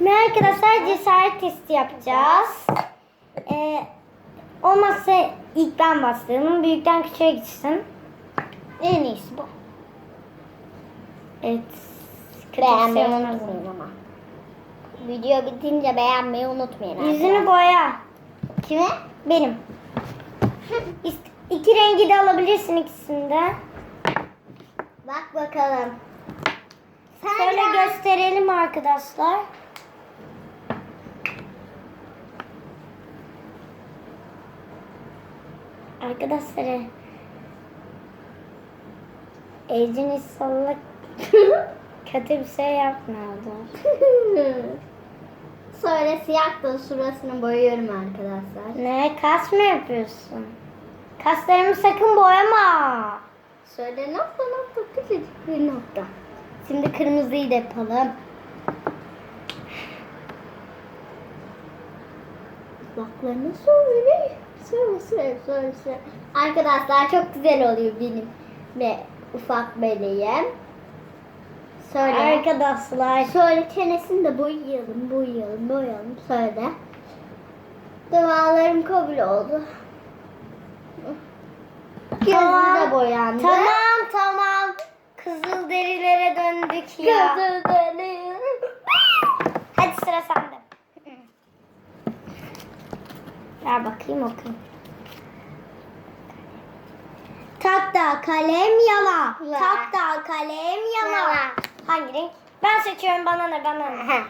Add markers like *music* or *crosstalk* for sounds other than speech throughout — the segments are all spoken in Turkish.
Ve arkadaşlar cesaret testi yapacağız. Ee, olmazsa ilk ben başlayalım. Büyükten küçüğe gitsin. En iyisi bu. Evet. Beğenmeyi şey olmaz. unutmayın ama. Video bitince beğenmeyi unutmayın. Yüzünü boya. Kime? Benim. *laughs* İki rengi de alabilirsin ikisinde. Bak bakalım. Sen Şöyle gösterelim arkadaşlar. Arkadaşlar Ecin inşallah *laughs* kötü bir şey yapmıyordu. *laughs* Sonra siyah da şurasını boyuyorum arkadaşlar. Ne kas mı yapıyorsun? Kaslarımı sakın boyama. Şöyle nokta nokta küçücük bir nokta. Şimdi kırmızıyı da yapalım. Kulaklarını söyle. Söyle söyle söyle söyle. Arkadaşlar çok güzel oluyor benim ve ufak meleğim. Söyle. Arkadaşlar Şöyle çenesini de boyayalım, boyayalım, boyayalım. Şöyle. Dualarım kabul oldu. Gözü de boyandı. Tamam tamam. Kızıl derilere döndük ya. Gözü de Hadi sıra sende. Ver bakayım okuyayım. Takta kalem yala. Ver. Takta kalem yala. Ver. Hangi renk? Ben seçiyorum bana ne bana ne.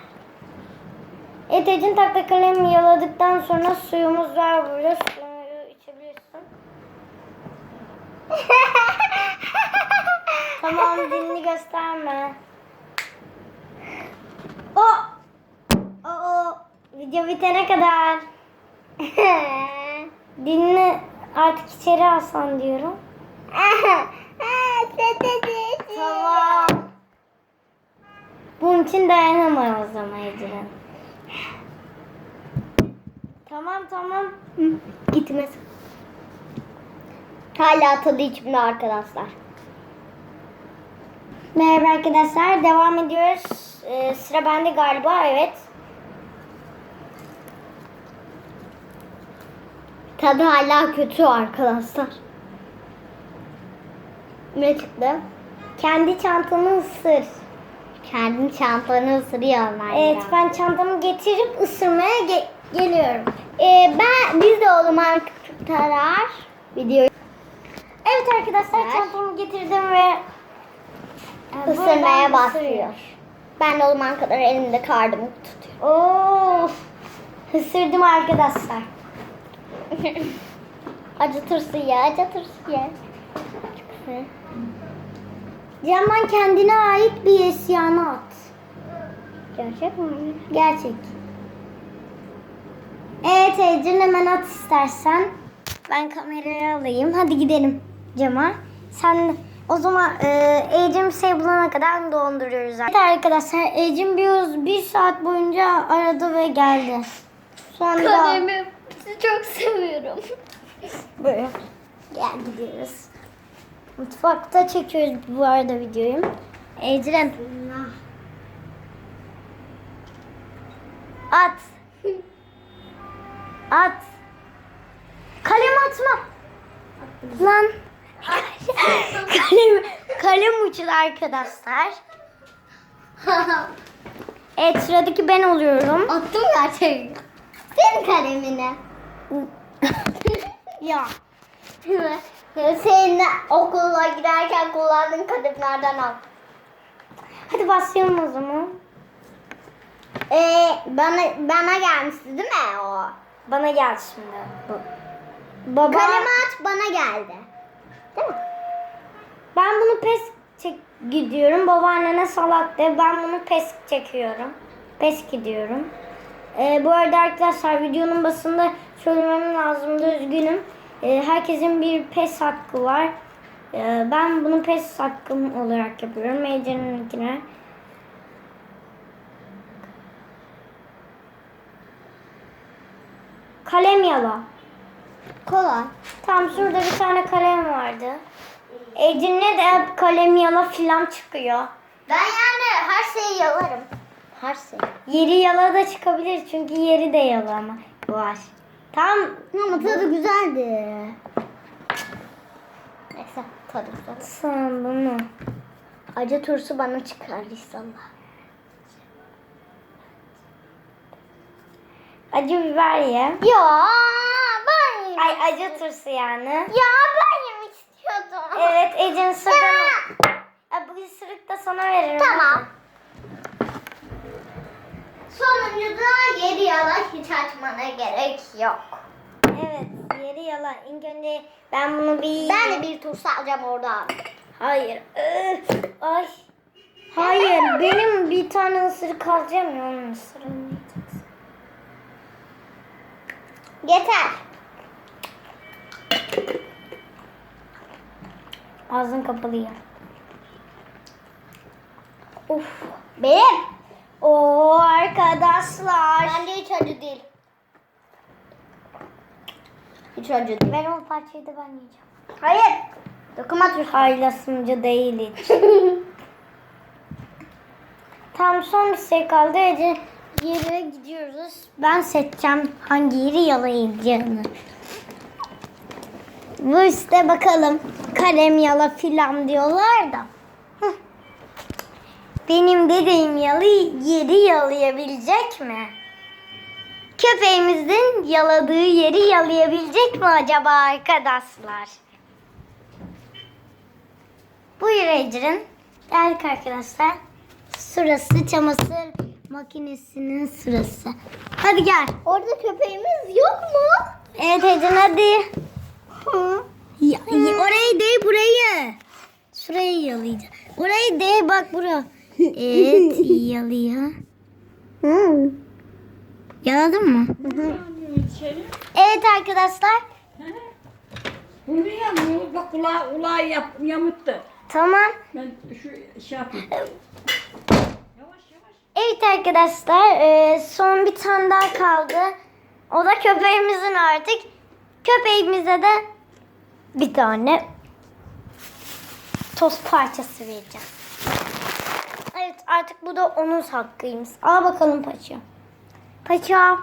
Etecin takta kalemi yaladıktan sonra suyumuz var burada. Suyu içebilirsin. *laughs* Tamam dilini gösterme. O. O o. Video bitene kadar. *laughs* Dilini artık içeri alsan diyorum. *laughs* Tamam. Bunun için dayanamıyor o zaman Ecren. Tamam tamam. Gitmez. Hala tadı içimde arkadaşlar. Merhaba arkadaşlar. Devam ediyoruz. Ee, sıra bende galiba. Evet. Tadı hala kötü arkadaşlar. Ne çıktı? Kendi çantanı ısır. Kendi çantanı ısırıyor onlar. Evet ben çantamı getirip ısırmaya ge- geliyorum. Ee, ben biz de o zaman tarar videoyu Evet arkadaşlar Ver. çantamı getirdim ve e, ısırmaya başlıyor. Ben de o zaman kadar elimde kardımı tutuyorum. Of. Isırdım arkadaşlar. *laughs* acıtırsın ya, acıtırsın ya. Camdan kendine ait bir eşyanı at. Gerçek mi? Gerçek. Evet Ecrin hemen at istersen. Ben kamerayı alayım. Hadi gidelim cama. Sen o zaman e, bir şey bulana kadar donduruyoruz. Evet arkadaşlar Ecrin bir, bir saat boyunca aradı ve geldi. Sonra Kalemi çok seviyorum. böyle gel gidiyoruz. Mutfakta çekiyoruz bu arada videoyu. Ecrin at. At. Kalem atma. Lan. kalem kalem uçtu arkadaşlar. Evet sıradaki ben oluyorum. Attım gerçekten. Senin kalemini. *laughs* ya. Senin okula giderken kullandığın kalemlerden al. Hadi başlayalım o zaman. Ee, bana bana gelmişti değil mi o? Bana gel şimdi. Baba. Kalemi aç bana geldi. Değil mi? Ben bunu pes çek gidiyorum. Babaannene salak de. Ben bunu pes çekiyorum. Pes gidiyorum. Ee, bu arada arkadaşlar videonun basında söylemem lazımdı. Üzgünüm. Ee, herkesin bir pes hakkı var. Ee, ben bunu pes hakkım olarak yapıyorum. Ece'ninkine. Kalem yala. Kolay. Tam şurada bir tane kalem vardı. Ece'ne de kalem yala filan çıkıyor. Ben yani her şeyi yalarım. Şey. Yeri yala da çıkabilir çünkü yeri de yalı ama var. Tam Ama tadı güzeldi. Neyse tadı güzel. sen bunu. Acı turşu bana çıkar inşallah. Acı biber ye. Ya ben yemek Ay acı turşu yani. Ya ben yemek istiyordum. Evet Ece'nin sırrını. Ay, bu sırık da sana veririm. Tamam. Sonuncu da yedi yala hiç açmana gerek yok. Evet yeri yala. İlk önce ben bunu bir... Ben de bir turşu alacağım oradan. Hayır. Öf, Ay. Hayır benim bir tane ısırık alacağım ya onun ısırığını yiyeceksin. Yeter. Ağzın kapalı ya. Of. Benim. Oo arkadaşlar. Ben de hiç acı değil. Hiç acı değil. Ben o parçayı da ben yiyeceğim. Hayır. Dokunma turşu. Paylaşımcı değil hiç. *laughs* Tam son bir şey kaldı. Ece yere gidiyoruz. Ben seçeceğim hangi yeri yalayacağını. Bu işte bakalım. Kalem yala filan diyorlar da. Benim dediğim yalı yeri yalayabilecek mi? Köpeğimizin yaladığı yeri yalayabilecek mi acaba arkadaşlar? Buyur Ecrin. Geldik arkadaşlar. Sırası çamaşır makinesinin sırası. Hadi gel. Orada köpeğimiz yok mu? Evet Ecrin hadi. Ya, ya, orayı değil burayı. Şurayı yalayacağım. Orayı değil bak bura. Evet yalıyor. Yaladın mı? Evet arkadaşlar. Bunu yamıyor. Bak kulağı, kulağı yap, yamuttu. Tamam. Ben şu şey yapayım. Evet arkadaşlar e, son bir tane daha kaldı. O da köpeğimizin artık. Köpeğimize de bir tane toz parçası vereceğim. Evet artık bu da onun hakkıymış. Al bakalım paça. Paça.